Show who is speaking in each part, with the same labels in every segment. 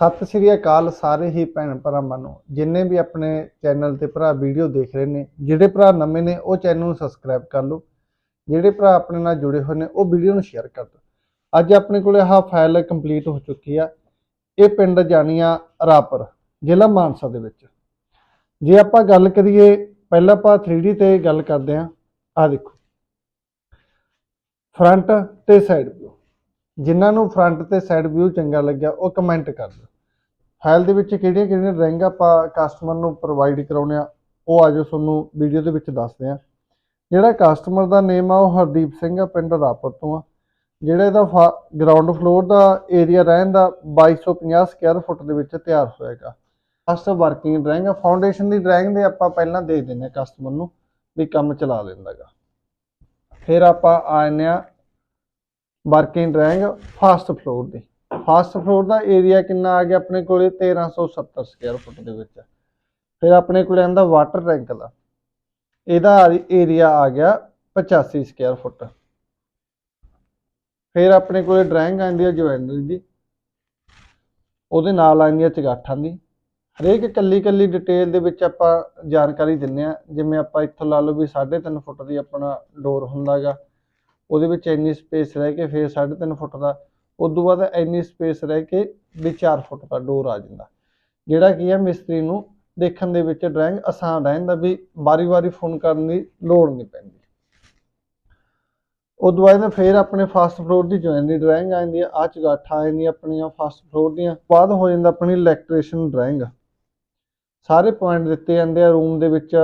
Speaker 1: ਸਤਿ ਸ਼੍ਰੀ ਅਕਾਲ ਸਾਰੇ ਹੀ ਭੈਣ ਭਰਾਵਾਂ ਨੂੰ। ਜਿੰਨੇ ਵੀ ਆਪਣੇ ਚੈਨਲ ਤੇ ਭਰਾ ਵੀਡੀਓ ਦੇਖ ਰਹੇ ਨੇ, ਜਿਹੜੇ ਭਰਾ ਨਵੇਂ ਨੇ, ਉਹ ਚੈਨਲ ਨੂੰ ਸਬਸਕ੍ਰਾਈਬ ਕਰ ਲਓ। ਜਿਹੜੇ ਭਰਾ ਆਪਣੇ ਨਾਲ ਜੁੜੇ ਹੋਏ ਨੇ, ਉਹ ਵੀਡੀਓ ਨੂੰ ਸ਼ੇਅਰ ਕਰ ਦਿਓ। ਅੱਜ ਆਪਣੇ ਕੋਲੇ ਆਹ ਫਾਈਲ ਕੰਪਲੀਟ ਹੋ ਚੁੱਕੀ ਆ। ਇਹ ਪਿੰਡ ਜਾਣੀਆਂ ਰਾਪਰ, ਜ਼ਿਲ੍ਹਾ ਮਾਨਸਾ ਦੇ ਵਿੱਚ। ਜੇ ਆਪਾਂ ਗੱਲ ਕਰੀਏ, ਪਹਿਲਾਂ ਆਪਾਂ 3D ਤੇ ਗੱਲ ਕਰਦੇ ਹਾਂ। ਆ ਦੇਖੋ। ਫਰੰਟ ਤੇ ਸਾਈਡ ਵਿਊ ਜਿਨ੍ਹਾਂ ਨੂੰ ਫਰੰਟ ਤੇ ਸਾਈਡ ਵਿਊ ਚੰਗਾ ਲੱਗਿਆ, ਉਹ ਕਮੈਂਟ ਕਰ ਦਿਓ। ਫਾਈਲ ਦੇ ਵਿੱਚ ਕਿਹੜੀਆਂ ਕਿਹੜੀਆਂ ਡਰਾਇੰਗ ਆਪਾਂ ਕਸਟਮਰ ਨੂੰ ਪ੍ਰੋਵਾਈਡ ਕਰਾਉਣੇ ਆ ਉਹ ਆਜੋ ਤੁਹਾਨੂੰ ਵੀਡੀਓ ਦੇ ਵਿੱਚ ਦੱਸਦੇ ਆ ਜਿਹੜਾ ਕਸਟਮਰ ਦਾ ਨੇਮ ਆ, ਉਹ ਹਰਦੀਪ ਸਿੰਘ ਆ, ਪਿੰਡ ਰਾਪਰ ਤੋਂ ਆ। ਜਿਹੜਾ ਇਹਦਾ ਗਰਾਊਂਡ ਫਲੋਰ ਦਾ ਏਰੀਆ ਰਹਿਣ ਦਾ 2250 ਸਕੁਅਰ ਫੁੱਟ ਦੇ ਵਿੱਚ ਤਿਆਰ ਹੋਏਗਾ। ਫਸਟ ਵਰਕਿੰਗ ਡਰਾਇੰਗ ਆ ਫਾਊਂਡੇਸ਼ਨ ਦੀ ਡਰਾਇੰਗ ਦੇ ਆਪਾਂ ਪਹਿਲਾਂ ਦੇ ਦਿੰਦੇ ਆ ਕਸਟਮਰ ਨੂੰ ਵੀ ਕੰਮ ਚਲਾ ਲੈਂਦਾਗਾ। ਫਿਰ ਆਪਾਂ ਆ ਜਾਂਦੇ ਆ ਵਰਕਿੰਗ ਡਰਾਇੰਗ ਫਸਟ ਫਲੋਰ ਦੀ। ਫਸਟ ਫਲੋਰ ਦਾ ਏਰੀਆ ਕਿੰਨਾ ਆ ਗਿਆ ਆਪਣੇ ਕੋਲੇ 1370 ਸਕੁਅਰ ਫੁੱਟ ਦੇ ਵਿੱਚ। ਫਿਰ ਆਪਣੇ ਕੋਲੇ ਆਂਦਾ ਵਾਟਰ ਟੈਂਕ ਦਾ। ਇਹਦਾ ਏਰੀਆ ਆ ਗਿਆ 85 ਸਕੁਅਰ ਫੁੱਟ ਫਿਰ ਆਪਣੇ ਕੋਲੇ ਡਰਾਇੰਗ ਆਂਦੀ ਹੈ ਜਵੈਲਰੀ ਦੀ। ਉਹਦੇ ਨਾਲ ਆਂਦੀ ਹੈ ਚਗਾਠਾਂ ਦੀ। ਹਰੇਕ ਕੱਲੀ ਕੱਲੀ ਡਿਟੇਲ ਦੇ ਵਿੱਚ ਆਪਾਂ ਜਾਣਕਾਰੀ ਦਿੰਨੇ ਆ। ਜਿਵੇਂ ਆਪਾਂ ਇੱਥੋਂ ਲਾ ਲਓ ਵੀ 3.5 ਫੁੱਟ ਦੀ ਆਪਣਾ ਡੋਰ ਹੁੰਦਾਗਾ ਉਹਦੇ ਵਿੱਚ ਇੰਨੀ ਸਪੇਸ ਰਹਿ ਕੇ ਫਿਰ 3.5 ਫੁੱਟ ਦਾ ਉਸ ਤੋਂ ਬਾਅਦ ਇੰਨੀ ਸਪੇਸ ਰਹਿ ਕੇ ਵੀ 4 ਫੁੱਟ ਦਾ ਡੋਰ ਆ ਜਾਂਦਾ। ਜਿਹੜਾ ਕੀ ਹੈ ਮਿਸਤਰੀ ਨੂੰ ਦੇਖਣ ਦੇ ਵਿੱਚ ਡਰਾਇੰਗ ਆਸਾਨ ਰਹਿੰਦਾ ਵੀ ਵਾਰੀ-ਵਾਰੀ ਫੋਨ ਕਰਨ ਦੀ ਲੋੜ ਨਹੀਂ ਪੈਂਦੀ। ਉਸ ਤੋਂ ਬਾਅਦ ਫਿਰ ਆਪਣੇ ਫਸਟ ਫਲੋਰ ਦੀ ਜੁਆਇਨਰੀ ਡਰਾਇੰਗ ਆ ਜਾਂਦੀ ਹੈ ਆ ਚਗਾਠਾਂ ਆ ਜਾਂਦੀਆਂ ਆਪਣੀਆਂ ਫਸਟ ਫਲੋਰ ਦੀਆਂ, ਬਾਅਦ ਹੋ ਜਾਂਦਾ ਆਪਣੀ ਇਲੈਕਟ੍ਰੀਸ਼ਨ ਡਰਾਇੰਗ ਸਾਰੇ ਪੁਆਇੰਟ ਦਿੱਤੇ ਜਾਂਦੇ ਆ ਰੂਮ ਦੇ ਵਿੱਚ,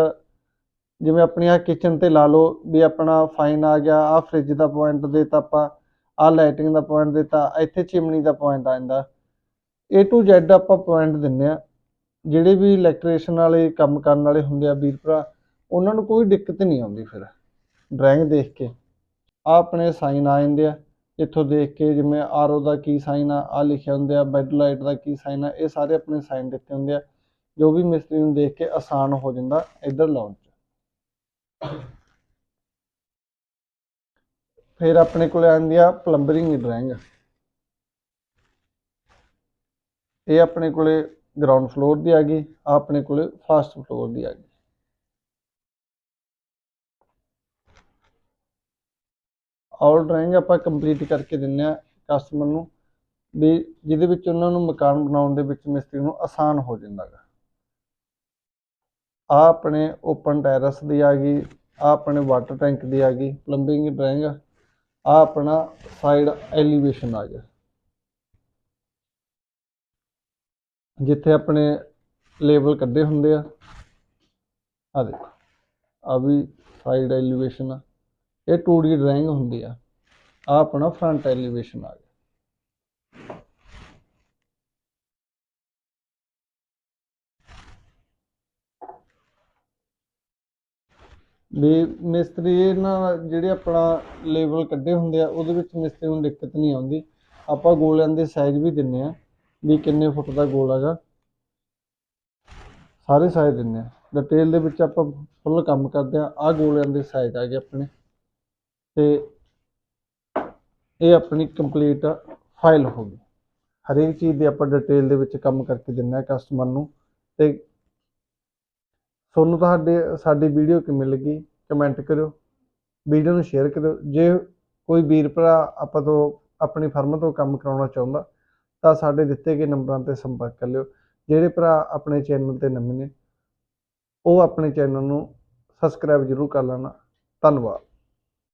Speaker 1: ਜਿਵੇਂ ਆਪਣੀ ਆ ਕਿਚਨ ਤੇ ਲਾ ਲਓ ਵੀ ਆਪਣਾ ਫਾਈਨ ਆ ਗਿਆ ਆ ਫ੍ਰਿਜ ਦਾ ਪੁਆਇੰਟ ਦੇਤਾ ਆਪਾਂ। ਆ ਲਾਈਟਿੰਗ ਦਾ ਪੁਆਇੰਟ ਦਿੱਤਾ, ਇੱਥੇ ਚਿਮਨੀ ਦਾ ਪੁਆਇੰਟ ਆ ਜਾਂਦਾ। A to Z ਆਪਾਂ ਪੁਆਇੰਟ ਦਿੰਨੇ ਆ ਜਿਹੜੇ ਵੀ ਇਲੈਕਟ੍ਰੀਸ਼ਨ ਵਾਲੇ ਕੰਮ ਕਰਨ ਵਾਲੇ ਹੁੰਦੇ ਆ ਵੀਰ ਭਰਾ, ਉਹਨਾਂ ਨੂੰ ਕੋਈ ਦਿੱਕਤ ਨਹੀਂ ਆਉਂਦੀ ਫਿਰ ਡਰਾਇੰਗ ਦੇਖ ਕੇ। ਆ ਆਪਣੇ ਸਾਈਨ ਆ ਜਾਂਦੇ ਆ, ਇੱਥੋਂ ਦੇਖ ਕੇ ਜਿਵੇਂ ਆਰਓ ਦਾ ਕੀ ਸਾਈਨ ਆ ਆ ਲਿਖਿਆ ਹੁੰਦੇ ਆ ਬੈੱਡ ਲਾਈਟ ਦਾ ਕੀ ਸਾਈਨ ਆ, ਇਹ ਸਾਰੇ ਆਪਣੇ ਸਾਈਨ ਦਿੱਤੇ ਹੁੰਦੇ ਆ। ਜੋ ਵੀ ਮਿਸਤਰੀ ਨੂੰ ਦੇਖ ਕੇ ਆਸਾਨ ਹੋ ਜਾਂਦਾ ਇੱਧਰ ਲਾਉਣ 'ਚ। ਫਿਰ ਆਪਣੇ ਕੋਲ ਆਉਂਦੀ ਆ ਪਲੰਬਰਿੰਗ ਦੀ ਡਰਾਇੰਗ। ਇਹ ਆਪਣੇ ਕੋਲੇ ਗਰਾਊਂਡ ਫਲੋਰ ਦੀ ਆ ਗਈ ਆ ਆਪਣੇ ਕੋਲੇ ਫਸਟ ਫਲੋਰ ਦੀ ਆ ਗਈ। ਆਲ ਡਰਾਇੰਗ ਆਪਾਂ ਕੰਪਲੀਟ ਕਰਕੇ ਦਿੰਨੇ ਆ ਕਸਟਮਰ ਨੂੰ ਵੀ ਜਿਹਦੇ ਵਿੱਚ ਉਹਨਾਂ ਨੂੰ ਮਕਾਨ ਬਣਾਉਣ ਦੇ ਵਿੱਚ ਮਿਸਤਰੀ ਨੂੰ ਆਸਾਨ ਹੋ ਜਾਂਦਾਗਾ। ਆ ਆਪਣੇ ਓਪਨ ਟੈਰਸ ਦੀ ਆ ਗਈ ਆ ਆਪਣੇ ਵਾਟਰ ਟੈਂਕ ਦੀ ਆ ਗਈ ਪਲੰਬਿੰਗ ਡਰਾਇੰਗ ਆ ਆਪਣਾ ਸਾਈਡ ਐਲੀਵੇਸ਼ਨ ਆ ਗਿਆ। ਜਿੱਥੇ ਆਪਣੇ ਲੇਬਲ ਕੱਢੇ ਹੁੰਦੇ ਆ ਆ ਦੇਖੋ ਆ ਵੀ ਸਾਈਡ ਐਲੀਵੇਸ਼ਨ ਆ। ਇਹ 2D ਡਰਾਇੰਗ ਹੁੰਦੀ ਆ। ਆ ਆਪਣਾ ਫਰੰਟ ਐਲੀਵੇਸ਼ਨ ਆ ਗਿਆ। ਵੀ ਮਿਸਤਰੀ ਇਹਨਾਂ ਜਿਹੜੇ ਆਪਣਾ ਲੇਬਲ ਕੱਢੇ ਹੁੰਦੇ ਆ, ਉਹਦੇ ਵਿੱਚ ਮਿਸਤਰੀ ਨੂੰ ਦਿੱਕਤ ਨਹੀਂ ਆਉਂਦੀ। ਆਪਾਂ ਗੋਲਿਆਂ ਦੇ ਸਾਈਜ਼ ਵੀ ਦਿੰਨੇ ਆ, ਵੀ ਕਿੰਨੇ ਫੁੱਟ ਦਾ ਗੋਲ ਹੈਗਾ ਸਾਰੇ ਸਾਈਜ਼ ਦਿੰਨੇ ਆ। ਡਿਟੇਲ ਦੇ ਵਿੱਚ ਆਪਾਂ ਫੁੱਲ ਕੰਮ ਕਰਦੇ ਆ ਆ ਗੋਲਿਆਂ ਦੇ ਸਾਈਜ਼ ਆ ਗਏ ਆਪਣੇ। ਤੇ ਇਹ ਆਪਣੀ ਕੰਪਲੀਟ ਫਾਈਲ ਹੋ ਗਈ। ਹਰੇਕ ਚੀਜ਼ ਦੇ ਆਪਾਂ ਡਿਟੇਲ ਦੇ ਵਿੱਚ ਕੰਮ ਕਰਕੇ ਦਿੰਨੇ ਆ ਕਸਟਮਰ ਨੂੰ। ਤੇ ਤੁਹਾਨੂੰ ਤੁਹਾਡੇ, ਸਾਡੀ ਵੀਡੀਓ ਕਿਵੇਂ ਲੱਗੀ? ਕਮੈਂਟ ਕਰਿਓ। ਵੀਡੀਓ ਨੂੰ ਸ਼ੇਅਰ ਕਰਿਓ। ਜੇ ਕੋਈ ਵੀਰ ਭਰਾ ਆਪਾਂ ਤੋਂ ਆਪਣੀ ਫਰਮ ਤੋਂ ਕੰਮ ਕਰਾਉਣਾ ਚਾਹੁੰਦਾ, ਤਾਂ ਸਾਡੇ ਦਿੱਤੇ ਗਏ ਨੰਬਰਾਂ ਤੇ ਸੰਪਰਕ ਕਰ ਲਿਓ। ਜਿਹੜੇ ਭਰਾ ਆਪਣੇ ਚੈਨਲ ਤੇ ਨਵੇਂ ਨੇ, ਉਹ ਆਪਣੇ ਚੈਨਲ ਨੂੰ ਸਬਸਕ੍ਰਾਈਬ ਜ਼ਰੂਰ ਕਰ ਲੈਣਾ। ਧੰਨਵਾਦ।